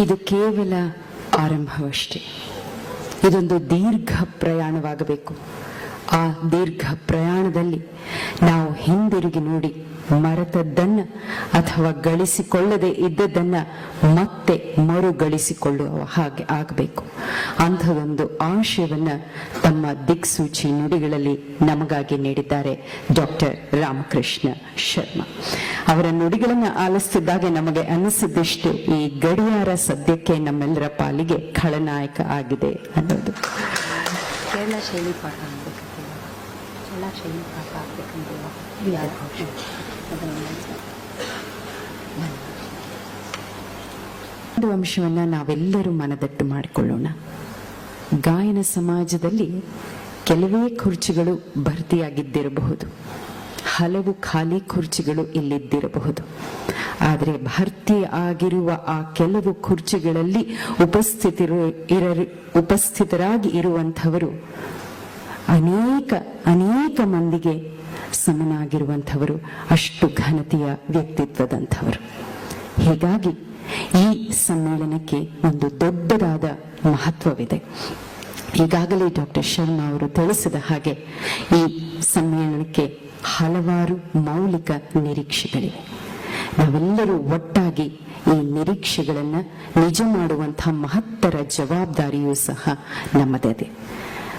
ಇದು ಕೇವಲ ಆರಂಭವಷ್ಟೇ. ಇದೊಂದು ದೀರ್ಘ ಪ್ರಯಾಣವಾಗಬೇಕು. ಆ ದೀರ್ಘ ಪ್ರಯಾಣದಲ್ಲಿ ನಾವು ಹಿಂದಿರುಗಿ ನೋಡಿ ಮರೆತದ್ದನ್ನ ಅಥವಾ ಗಳಿಸಿಕೊಳ್ಳದೆ ಇದ್ದದನ್ನ ಮತ್ತೆ ಮರುಗಳಿಸಿಕೊಳ್ಳುವ ಹಾಗೆ ಆಗಬೇಕು. ಅಂಥದೊಂದು ಆಶಯವನ್ನ ತಮ್ಮ ದಿಕ್ಸೂಚಿ ನುಡಿಗಳಲ್ಲಿ ನಮಗಾಗಿ ನೀಡಿದ್ದಾರೆ ಡಾಕ್ಟರ್ ರಾಮಕೃಷ್ಣ ಶರ್ಮಾ. ಅವರ ನುಡಿಗಳನ್ನು ಆಲಿಸುತ್ತಿದ್ದಾಗ ನಮಗೆ ಅನಿಸಿದಷ್ಟು ಈ ಗಡಿಯಾರ ಸದ್ಯಕ್ಕೆ ನಮ್ಮೆಲ್ಲರ ಪಾಲಿಗೆ ಖಳನಾಯಕ ಆಗಿದೆ ಅನ್ನೋದು. ಕೇರಳ ಶೈಲಿ ಪಾಠ ಶೈಲಿ ಪಾಠ ಒಂದು ಅಂಶವನ್ನ ನಾವೆಲ್ಲರೂ ಮನದಟ್ಟು ಮಾಡಿಕೊಳ್ಳೋಣ. ಗಾಯನ ಸಮಾಜದಲ್ಲಿ ಕೆಲವೇ ಕುರ್ಚಿಗಳು ಭರ್ತಿಯಾಗಿದ್ದಿರಬಹುದು. ಹಲವು ಖಾಲಿ ಕುರ್ಚಿಗಳು ಇಲ್ಲಿದ್ದಿರಬಹುದು. ಆದರೆ ಭರ್ತಿ ಆಗಿರುವ ಆ ಕೆಲವು ಕುರ್ಚಿಗಳಲ್ಲಿ ಉಪಸ್ಥಿತಿರು ಇರ ಉಪಸ್ಥಿತರಾಗಿ ಇರುವಂಥವರು ಅನೇಕ ಅನೇಕ ಮಂದಿಗೆ ಸಮನಾಗಿರುವಂಥವರು, ಅಷ್ಟು ಘನತೆಯ ವ್ಯಕ್ತಿತ್ವದಂಥವರು. ಹೀಗಾಗಿ ಈ ಸಮ್ಮೇಳನಕ್ಕೆ ಒಂದು ದೊಡ್ಡದಾದ ಮಹತ್ವವಿದೆ. ಈಗಾಗಲೇ ಡಾಕ್ಟರ್ ಶರ್ಮಾ ಅವರು ತಿಳಿಸಿದ ಹಾಗೆ ಈ ಸಮ್ಮೇಳನಕ್ಕೆ ಹಲವಾರು ಮೌಲಿಕ ನಿರೀಕ್ಷೆಗಳಿವೆ. ನಾವೆಲ್ಲರೂ ಒಟ್ಟಾಗಿ ಈ ನಿರೀಕ್ಷೆಗಳನ್ನು ನಿಜ ಮಾಡುವಂತಹ ಮಹತ್ತರ ಜವಾಬ್ದಾರಿಯೂ ಸಹ ನಮ್ಮದೇ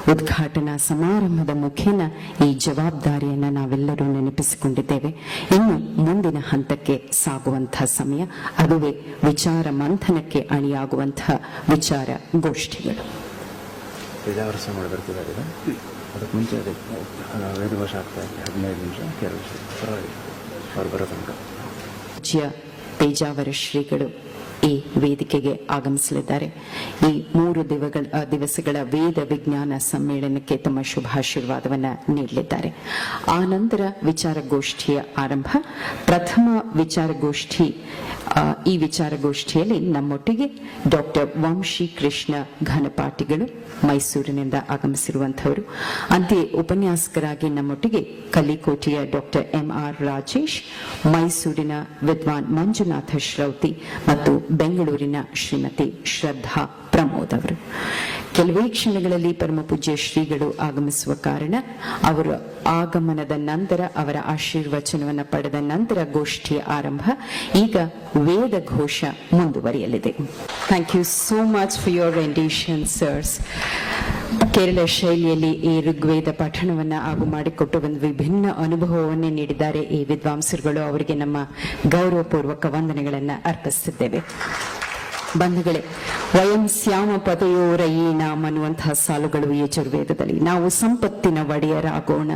ಉದ್ಘಾಟನಾ ಸಮಾರಂಭದ ಮುಖೇನ ಈ ಜವಾಬ್ದಾರಿಯನ್ನು ನಾವೆಲ್ಲರೂ ನೆನಪಿಸಿಕೊಂಡಿದ್ದೇವೆ. ಇನ್ನು ಮುಂದಿನ ಹಂತಕ್ಕೆ ಸಾಗುವಂತಹ ಸಮಯ ಅದುವೇ ವಿಚಾರ ಮಂಥನಕ್ಕೆ ಅಣಿಯಾಗುವಂತಹ ವಿಚಾರ ಗೋಷ್ಠಿಗಳು. ಅದಕ್ಕೆ ಮುಂಚೆ ಅದೇ ವೇದಭಾಷೆ ಆಗ್ತಾ ಇದೆ ಹದಿನೈದು ನಿಮಿಷ ಕೇರಳ ಪರವಾಗಿಲ್ಲ. ಅವ್ರು ಬರೋ ತನಕ. ಪೂಜ್ಯ ಪೇಜಾವರ ಶ್ರೀಗಳು ಈ ವೇದಿಕೆಗೆ ಆಗಮಿಸಲಿದ್ದಾರೆ. ಈ ಮೂರು ದಿವಗಳ ದಿವಸಗಳ ವೇದ ವಿಜ್ಞಾನ ಸಮ್ಮೇಳನಕ್ಕೆ ತಮ್ಮ ಶುಭಾಶೀರ್ವಾದವನ್ನ ನೀಡಲಿದ್ದಾರೆ. ಆ ನಂತರ ವಿಚಾರಗೋಷ್ಠಿಯ ಆರಂಭ. ಪ್ರಥಮ ವಿಚಾರಗೋಷ್ಠಿ ಈ ವಿಚಾರಗೋಷ್ಠಿಯಲ್ಲಿ ನಮ್ಮೊಟ್ಟಿಗೆ ಡಾಕ್ಟರ್ ವಂಶಿ ಕೃಷ್ಣ ಘನಪಾಟಿಗಳು ಮೈಸೂರಿನಿಂದ ಆಗಮಿಸಿರುವಂತಹವರು ಅಂತೆಯೇ ಉಪನ್ಯಾಸಕರಾಗಿ ನಮ್ಮೊಟ್ಟಿಗೆ ಕಲಿಕೋಟೆಯ ಡಾಕ್ಟರ್ ಎಂ ಆರ್ ರಾಜೇಶ್, ಮೈಸೂರಿನ ವಿದ್ವಾನ್ ಮಂಜುನಾಥ ಶ್ರೌತಿ ಮತ್ತು ಬೆಂಗಳೂರಿನ ಶ್ರೀಮತಿ ಶ್ರದ್ಧಾ ಪ್ರಮೋದ್ ಅವರು. ಕೆಲವೇ ಕ್ಷಣಗಳಲ್ಲಿ ಪರಮ ಪೂಜ್ಯ ಶ್ರೀಗಳು ಆಗಮಿಸುವ ಕಾರಣ ಅವರ ಆಗಮನದ ನಂತರ ಅವರ ಆಶೀರ್ವಚನವನ್ನು ಪಡೆದ ನಂತರ ಗೋಷ್ಠಿಯ ಆರಂಭ ಈಗ ವೇದ ಘೋಷ ಮುಂದುವರಿಯಲಿದೆ. Thank you so much for your sirs Kerala ಶೈಲಿಯಲ್ಲಿ ಈ ಋಗ್ವೇದ ಪಠಣವನ್ನು ಹಾಗೂ ಮಾಡಿಕೊಟ್ಟು ಒಂದು ವಿಭಿನ್ನ ಅನುಭವವನ್ನೇ ನೀಡಿದ್ದಾರೆ ಈ ವಿದ್ವಾಂಸರುಗಳು. ಅವರಿಗೆ ನಮ್ಮ ಗೌರವಪೂರ್ವಕ ವಂದನೆಗಳನ್ನು ಅರ್ಪಿಸುತ್ತಿದ್ದೇವೆ. ಬಂಧುಗಳೇ, ವಯಂ ಸ್ಯಾಮ ನಾಮ ಅನ್ನುವಂತಹ ಸಾಲುಗಳು ಯಜುರ್ವೇದದಲ್ಲಿ. ನಾವು ಸಂಪತ್ತಿನ ಒಡೆಯರಾಗೋಣ.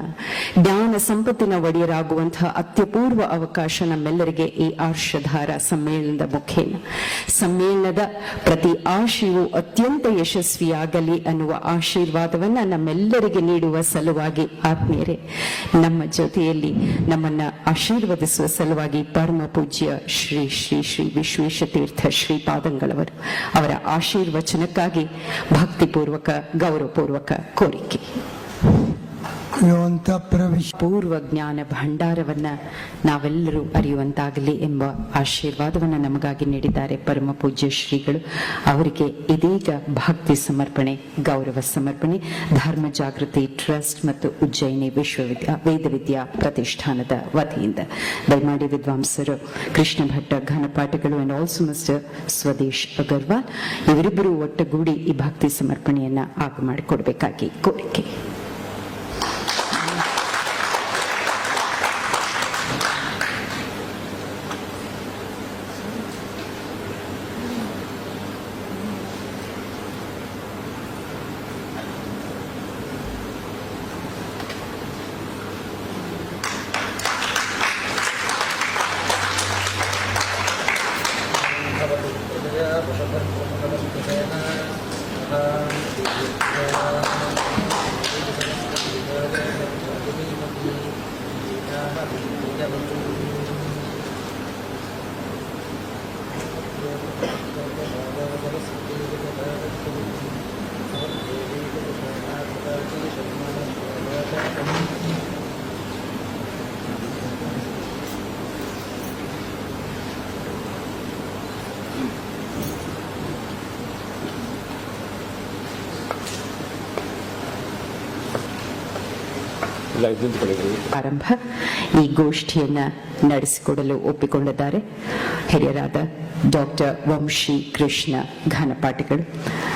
ಜ್ಞಾನ ಸಂಪತ್ತಿನ ಒಡೆಯರಾಗುವಂತಹ ಅತ್ಯಪೂರ್ವ ಅವಕಾಶ ನಮ್ಮೆಲ್ಲರಿಗೆ ಈ ಆರ್ಷಧಾರ ಸಮ್ಮೇಳನದ ಮುಖೇನ. ಸಮ್ಮೇಳನದ ಪ್ರತಿ ಆಶೆಯು ಅತ್ಯಂತ ಯಶಸ್ವಿಯಾಗಲಿ ಅನ್ನುವ ಆಶೀರ್ವಾದವನ್ನ ನಮ್ಮೆಲ್ಲರಿಗೆ ನೀಡುವ ಸಲುವಾಗಿ ಆತ್ಮೀಯರೇ, ನಮ್ಮ ಜೊತೆಯಲ್ಲಿ ನಮ್ಮನ್ನ ಆಶೀರ್ವದಿಸುವ ಸಲುವಾಗಿ ಪರಮ ಪೂಜ್ಯ ಶ್ರೀ ಶ್ರೀ ಶ್ರೀ ವಿಶ್ವೇಶತೀರ್ಥ ಶ್ರೀಪಾದಂಗಳವರು ಅವರ ಆಶೀರ್ವಚನಕ್ಕಾಗಿ ಭಕ್ತಿಪೂರ್ವಕ ಗೌರವಪೂರ್ವಕ ಕೋರಿಕೆ. ಪೂರ್ವ ಜ್ಞಾನ ಭಂಡಾರವನ್ನ ನಾವೆಲ್ಲರೂ ಅರಿಯುವಂತಾಗಲಿ ಎಂಬ ಆಶೀರ್ವಾದವನ್ನು ನಮಗಾಗಿ ನೀಡಿದ್ದಾರೆ ಪರಮ ಪೂಜ್ಯ ಶ್ರೀಗಳು ಅವರಿಗೆ ಇದೀಗ ಭಕ್ತಿ ಸಮರ್ಪಣೆ ಗೌರವ ಸಮರ್ಪಣೆ ಧರ್ಮ ಜಾಗೃತಿ ಟ್ರಸ್ಟ್ ಮತ್ತು ಉಜ್ಜಯಿನಿ ವಿಶ್ವವಿದ್ಯಾ ವೇದವಿದ್ಯಾ ಪ್ರತಿಷ್ಠಾನದ ವತಿಯಿಂದ ದಯಮಾಡಿ ವಿದ್ವಾಂಸರು Krishna Bhatta ಘನಪಾಠಗಳು and also mister Swadesh Agarwal ಇವರಿಬ್ಬರು ಒಟ್ಟಗೂಡಿ ಈ ಭಕ್ತಿ ಸಮರ್ಪಣೆಯನ್ನ ಆಗ ಮಾಡಿಕೊಡ್ಬೇಕಾಗಿ ಕೋರಿಕೆ ಆರಂಭ. ಈ ಗೋಷ್ಠಿಯನ್ನ ನಡೆಸಿಕೊಡಲು ಒಪ್ಪಿಕೊಂಡಿದ್ದಾರೆ ಹಿರಿಯರಾದ ಡಾಕ್ಟರ್ ವಂಶಿ ಕೃಷ್ಣ ಘನಪಾಠಿಗಳು.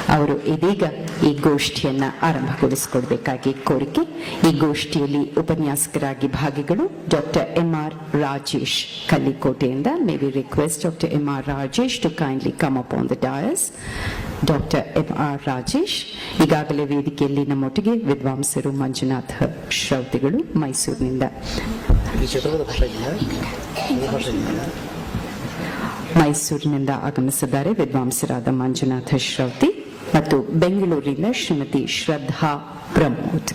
ಅವರು ಇದೀಗ ಈ ಗೋಷ್ಠಿಯನ್ನ ಆರಂಭಗೊಳಿಸಿಕೊಡ್ಬೇಕಾಗಿ ಕೋರಿಕೆ. ಈ ಗೋಷ್ಠಿಯಲ್ಲಿ ಉಪನ್ಯಾಸಕರಾಗಿ ಭಾಗಿಗಳು doctor M R Rajesh ಕಲ್ಲಿಕೋಟೆಯಿಂದ. May be request doctor M R Rajesh to kindly come up on the dais doctor M R Rajesh ಈಗಾಗಲೇ ವೇದಿಕೆಯಲ್ಲಿ ನಮ್ಮೊಟ್ಟಿಗೆ ವಿದ್ವಾಂಸರು ಮಂಜುನಾಥ ಶ್ರೌತಿಗಳು ಮೈಸೂರಿನಿಂದ. ಮೈಸೂರಿನಿಂದ ಆಗಮಿಸಿದ್ದಾರೆ ವಿದ್ವಾಂಸರಾದ ಮಂಜುನಾಥ ಶ್ರೌತಿ ಮತ್ತು ಬೆಂಗಳೂರಿನ ಶ್ರೀಮತಿ ಶ್ರದ್ಧಾ ಪ್ರಮೋದ್.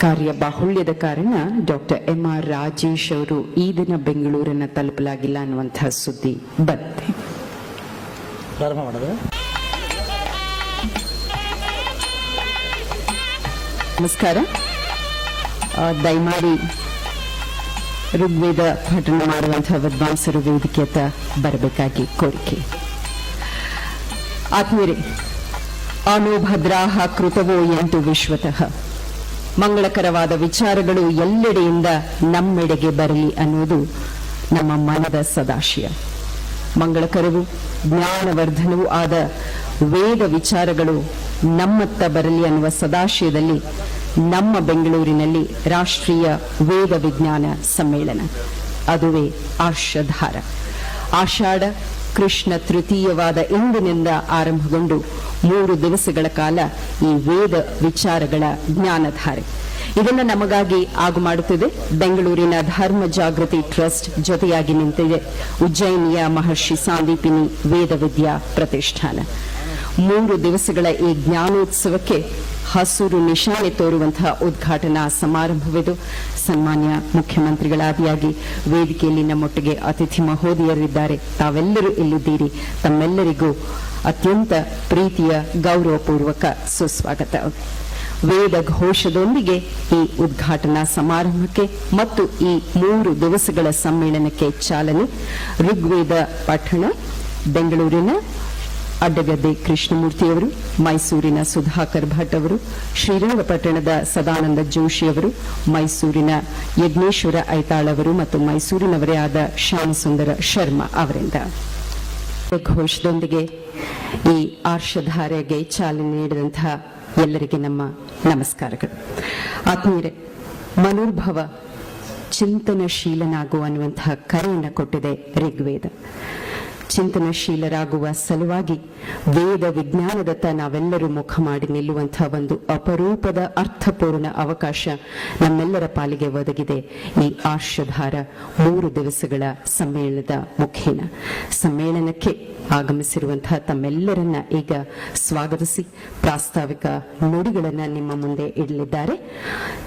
ಕಾರ್ಯ ಬಾಹುಳ್ಯದ ಕಾರಣ ಡಾಕ್ಟರ್ ಎಂ ಆರ್ ರಾಜೇಶ್ ಅವರು ಈ ದಿನ ಬೆಂಗಳೂರನ್ನ ತಲುಪಲಾಗಿಲ್ಲ ಅನ್ನುವಂತಹ ಸುದ್ದಿ ಬಂದಿದೆ. ಪ್ರಾರಂಭ ಮಾಡೋದು. ನಮಸ್ಕಾರ. ದಯಮಾಡಿ ಋಗ್ವೇದ ಪಠಣ ಮಾಡುವಂತಹ ವಿದ್ವಾಂಸರು ವೇದಿಕೆಯತ್ತ ಬರಬೇಕಾಗಿ ಕೋರಿಕೆ. ಆತ್ಮೀಯರೇ, ಅನುಭದ್ರಾಹ ಭದ್ರಾಹ ಕೃತವೋ ಎಂದು ವಿಶ್ವತಃ. ಮಂಗಳಕರವಾದ ವಿಚಾರಗಳು ಎಲ್ಲೆಡೆಯಿಂದ ನಮ್ಮೆಡೆಗೆ ಬರಲಿ ಅನ್ನೋದು ನಮ್ಮ ಮನದ ಸದಾಶಯ. ಮಂಗಳಕರವು, ಜ್ಞಾನವರ್ಧನವೂ ಆದ ವೇದ ವಿಚಾರಗಳು ನಮ್ಮತ್ತ ಬರಲಿ ಅನ್ನುವ ಸದಾಶಯದಲ್ಲಿ ನಮ್ಮ ಬೆಂಗಳೂರಿನಲ್ಲಿ ರಾಷ್ಟ್ರೀಯ ವೇದ ವಿಜ್ಞಾನ ಸಮ್ಮೇಳನ. ಅದುವೇ ಆಶಧಾರ. ಆಷಾಢ ಕೃಷ್ಣ ತೃತೀಯವಾದ ಇಂದಿನಿಂದ ಆರಂಭಗೊಂಡು ಮೂರು ದಿವಸಗಳ ಕಾಲ ಈ ವೇದ ವಿಚಾರಗಳ ಜ್ಞಾನಧಾರೆ. ಇದನ್ನು ನಮಗಾಗಿ ಆಗು ಮಾಡುತ್ತಿದೆ. ಬೆಂಗಳೂರಿನ ಧರ್ಮ ಜಾಗೃತಿ ಟ್ರಸ್ಟ್ ಜೊತೆಯಾಗಿ ನಿಂತಿದೆ. ಉಜ್ಜಯಿನಿಯ ಮಹರ್ಷಿ ಸಾಂದೀಪಿನಿ ವೇದ ವಿದ್ಯಾ ಪ್ರತಿಷ್ಠಾನ. ಮೂರು ದಿವಸಗಳ ಈ ಜ್ಞಾನೋತ್ಸವಕ್ಕೆ ಹಸೂರು ನಿಶಾನೆ ತೋರುವಂತಹ ಉದ್ಘಾಟನಾ ಸಮಾರಂಭವಿದು. ಸನ್ಮಾನ್ಯ ಮುಖ್ಯಮಂತ್ರಿಗಳಾದಿಯಾಗಿ ವೇದಿಕೆಯಲ್ಲಿ ನಮ್ಮೊಟ್ಟಿಗೆ ಅತಿಥಿ ಮಹೋದಯರಿದ್ದಾರೆ. ತಾವೆಲ್ಲರೂ ಇಲ್ಲಿದ್ದೀರಿ. ತಮ್ಮೆಲ್ಲರಿಗೂ ಅತ್ಯಂತ ಪ್ರೀತಿಯ ಗೌರವಪೂರ್ವಕ ಸುಸ್ವಾಗತ. ವೇದ ಘೋಷದೊಂದಿಗೆ ಈ ಉದ್ಘಾಟನಾ ಸಮಾರಂಭಕ್ಕೆ ಮತ್ತು ಈ ಮೂರು ದಿವಸಗಳ ಸಮ್ಮೇಳನಕ್ಕೆ ಚಾಲನೆ ಋಗ್ವೇದ ಪಠಣ, ಬೆಂಗಳೂರಿನ ಅಡ್ಡಗದ್ದೆ ಕೃಷ್ಣಮೂರ್ತಿಯವರು, ಮೈಸೂರಿನ ಸುಧಾಕರ್ ಭಟ್ ಅವರು ಶ್ರೀರಂಗಪಟ್ಟಣದ ಸದಾನಂದ ಜೋಶಿಯವರು ಮೈಸೂರಿನ ಯಜ್ಞೇಶ್ವರ ಐತಾಳ್ ಅವರು ಮತ್ತು ಮೈಸೂರಿನವರೇ ಆದ ಶ್ಯಾಮಸುಂದರ ಶರ್ಮಾ ಅವರಿಂದ. ಘೋಷದೊಂದಿಗೆ ಈ ಆರ್ಷಧಾರೆಗೆ ಚಾಲನೆ ನೀಡಿದಂತಹ ಎಲ್ಲರಿಗೆ ನಮ್ಮ ನಮಸ್ಕಾರಗಳು. ಆತ್ಮೀಯರೇ ಮನೋರ್ಭವ ಚಿಂತನಶೀಲನಾಗು ಅನ್ನುವಂತಹ ಕರೆಯನ್ನು ಕೊಟ್ಟಿದೆ ಋಗ್ವೇದ. ಚಿಂತನಶೀಲರಾಗುವ ಸಲುವಾಗಿ ವೇದ ವಿಜ್ಞಾನದತ್ತ ನಾವೆಲ್ಲರೂ ಮುಖ ಮಾಡಿ ನಿಲ್ಲುವಂತಹ ಒಂದು ಅಪರೂಪದ ಅರ್ಥಪೂರ್ಣ ಅವಕಾಶ ನಮ್ಮೆಲ್ಲರ ಪಾಲಿಗೆ ಒದಗಿದೆ. ಈ ಆಶ್ರಧಾರ ಮೂರು ದಿವಸಗಳ ಸಮ್ಮೇಳನದ ಮುಖೇನ. ಸಮ್ಮೇಳನಕ್ಕೆ ಆಗಮಿಸಿರುವಂತಹ ತಮ್ಮೆಲ್ಲರನ್ನ ಈಗ ಸ್ವಾಗತಿಸಿ ಪ್ರಾಸ್ತಾವಿಕ ನುಡಿಗಳನ್ನ ನಿಮ್ಮ ಮುಂದೆ ಇಡಲಿದ್ದಾರೆ.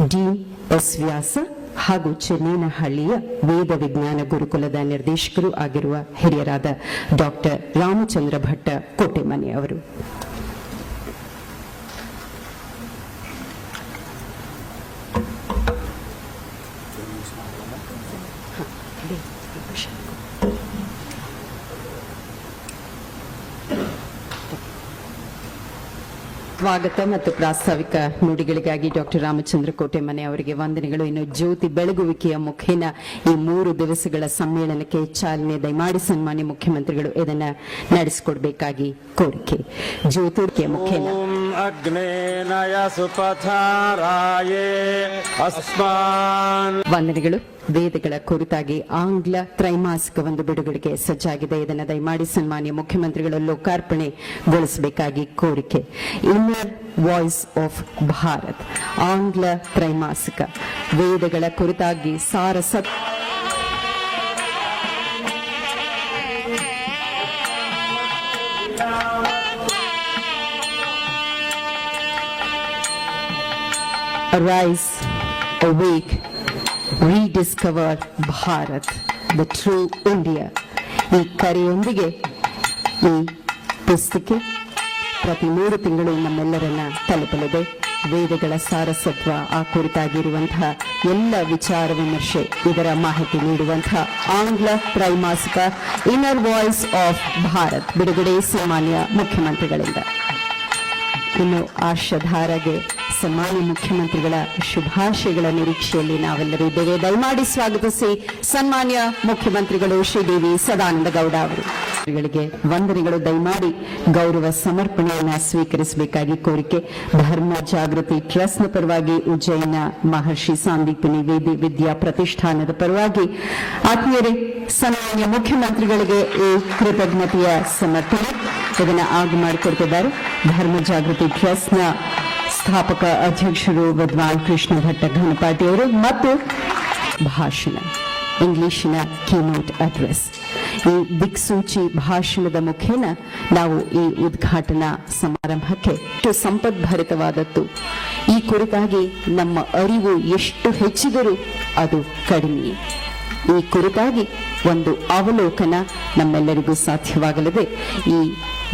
ಡಿ ಎಸ್ ವ್ಯಾಸ ಹಾಗೂ ಚೆನ್ನೇನಹಳ್ಳಿಯ ವೇದ ವಿಜ್ಞಾನ ಗುರುಕುಲದ ನಿರ್ದೇಶಕರು ಆಗಿರುವ ಹಿರಿಯರಾದ ಡಾಕ್ಟರ್ ರಾಮಚಂದ್ರ ಭಟ್ಟ ಕೋಟೆಮನೆ ಅವರು. ಸ್ವಾಗತ ಮತ್ತು ಪ್ರಾಸ್ತಾವಿಕ ನುಡಿಗಳಿಗಾಗಿ ಡಾಕ್ಟರ್ ರಾಮಚಂದ್ರ ಕೋಟೆಮನೆ ಅವರಿಗೆ ವಂದನೆಗಳು. ಇನ್ನು ಜ್ಯೋತಿ ಬೆಳಗುವಿಕೆಯ ಮುಖೇನ ಈ ಮೂರು ದಿವಸಗಳ ಸಮ್ಮೇಳನಕ್ಕೆ ಚಾಲನೆ ದಯಮಾಡಿ ಸನ್ಮಾನ್ಯ ಮುಖ್ಯಮಂತ್ರಿಗಳು ಇದನ್ನ ನಡೆಸಿಕೊಡ್ಬೇಕಾಗಿ ಕೋರಿಕೆ. ಜ್ಯೋತಿ ಮುಖೇನ. ಅಗ್ನೇನಯ ಸುಪಥಾರಾಯೇ. ಅಸ್ಮಾನ್. ವಂದನೆಗಳು. ವೇದಗಳ ಕುರಿತಾಗಿ ಆಂಗ್ಲ ತ್ರೈಮಾಸಿಕ ಒಂದು ಬಿಡುಗಡೆಗೆ ಸಜ್ಜಾಗಿದೆ. ಇದನ್ನು ದಯಮಾಡಿ ಸನ್ಮಾನ್ಯ ಮುಖ್ಯಮಂತ್ರಿಗಳು ಲೋಕಾರ್ಪಣೆಗೊಳಿಸಬೇಕಾಗಿ ಕೋರಿಕೆ. ಇನ್ನರ್ ವಾಯ್ಸ್ ಆಫ್ ಭಾರತ್ ಆಂಗ್ಲ ತ್ರೈಮಾಸಿಕ. ವೇದಗಳ ಕುರಿತಾಗಿ ಸಾರಸ Arise, awake, rediscover Bharat the true India ಈ ಕರೆಯೊಂದಿಗೆ ಈ ಪುಸ್ತಕ ಪ್ರತಿ ಮೂರು ತಿಂಗಳು ನಮ್ಮೆಲ್ಲರನ್ನ ತಲುಪಲಿದೆ. ವೇದಗಳ ಸಾರಸತ್ವ ಆ ಕುರಿತಾಗಿರುವಂತಹ ಎಲ್ಲ ವಿಚಾರ ವಿಮರ್ಶೆ ಇದರ ಮಾಹಿತಿ ನೀಡುವಂತಹ ಆಂಗ್ಲ ತ್ರೈಮಾಸಿಕ ಇನ್ನರ್ ವಾಯ್ಸ್ ಆಫ್ ಭಾರತ್ ಬಿಡುಗಡೆ ಸಾಮಾನ್ಯ ಮುಖ್ಯಮಂತ್ರಿಗಳಿಂದ. ಇನ್ನು ಆಶಧಾರಗೆ ಸನ್ಮಾನ್ಯ ಮುಖ್ಯಮಂತ್ರಿಗಳ ಶುಭಾಶಯಗಳ ನಿರೀಕ್ಷೆಯಲ್ಲಿ ನಾವೆಲ್ಲರೂ ಇದ್ದೇವೆ. ದಯಮಾಡಿ ಸ್ವಾಗತಿಸಿ ಸನ್ಮಾನ್ಯ ಮುಖ್ಯಮಂತ್ರಿಗಳು ಶ್ರೀ ಸದಾನಂದಗೌಡ ಸದಾನಂದ ಗೌಡ ಅವರು. ಗಳಿಗೆ ವಂದನೆಗಳು. ದಯಮಾಡಿ ಗೌರವ ಸಮರ್ಪಣೆಯನ್ನು ಸ್ವೀಕರಿಸಬೇಕಾಗಿ ಕೋರಿಕೆ. ಧರ್ಮ ಜಾಗೃತಿ ಟ್ರಸ್ಟ್ನ ಪರವಾಗಿ ಉಜ್ಜಯನ ಮಹರ್ಷಿ ಸಾಂದೀಪಿನಿ ವೇದಿ ವಿದ್ಯಾ ಪ್ರತಿಷ್ಠಾನದ ಪರವಾಗಿ ಆತ್ಮೀಯರೇ, ಸನ್ಮಾನ್ಯ ಮುಖ್ಯಮಂತ್ರಿಗಳಿಗೆ ಈ ಕೃತಜ್ಞತೆಯ ಸಮರ್ಪಣೆ. ಇದನ್ನು ಆಗ ಮಾಡಿಕೊಡ್ತಿದ್ದಾರೆ. ಧರ್ಮ ಜಾಗೃತಿ ಟ್ರಸ್ಟ್ನ ಸ್ಥಾಪಕ ಅಧ್ಯಕ್ಷರು ವಿದ್ವಾನ್ ಕೃಷ್ಣ ಭಟ್ಟ ಘನಪಾಟಿ ಅವರು ಮತ್ತು ಭಾಷಣ ಇಂಗ್ಲಿಷಿನ ಕೀನೋಟ್ ಅಡ್ರೆಸ್. ಈ ದಿಕ್ಸೂಚಿ ಭಾಷಣದ ಮುಖೇನ ನಾವು ಈ ಉದ್ಘಾಟನಾ ಸಮಾರಂಭಕ್ಕೆ ಎಷ್ಟು ಸಂಪದ್ಭರಿತವಾದದ್ದು. ಈ ಕುರಿತಾಗಿ ನಮ್ಮ ಅರಿವು ಎಷ್ಟು ಹೆಚ್ಚಿದರೂ ಅದು ಕಡಿಮೆ ಈ ಕುರಿತಾಗಿ ಒಂದು ಅವಲೋಕನ ನಮ್ಮೆಲ್ಲರಿಗೂ ಸಾಧ್ಯವಾಗಲಿದೆ. ಈ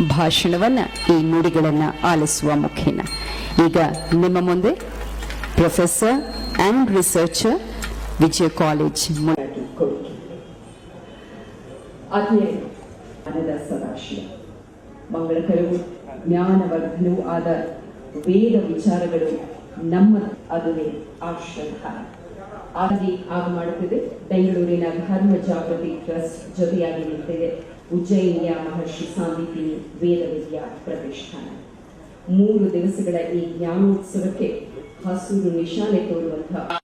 ಭಾಷಣವನ್ನ ಈ ನುಡಿಗಳನ್ನ ಆಲಿಸುವ ಮುಖೇನ. ಈಗ ನಿಮ್ಮ ಮುಂದೆ professor and researcher Vijaya college Sadashiva, ಮಂಗಳಕರವು ಜ್ಞಾನವರ್ಧನವೂ ಆದ ವೇದ ವಿಚಾರಗಳು ನಮ್ಮ ಅದುವೇ ಆಶ್ರಧಾರ ಆಗಿ ಆಗ ಮಾಡುತ್ತಿದೆ. ಬೆಂಗಳೂರಿನ ಧರ್ಮ ಜಾಗೃತಿ ಟ್ರಸ್ಟ್ ಜೊತೆಯಾಗಿ ನಿಂತಿದೆ. ಉಜ್ಜಯಿನಿಯ ಮಹರ್ಷಿ ಸಾಂದೀಪಿನಿ ವೇದ ವಿದ್ಯಾ ಪ್ರತಿಷ್ಠಾನ. ಮೂರು ದಿವಸಗಳ ಈ ಜ್ಞಾನೋತ್ಸವಕ್ಕೆ ಹಸೂರು ನಿಶಾನೆ ತೋರುವಂತಹ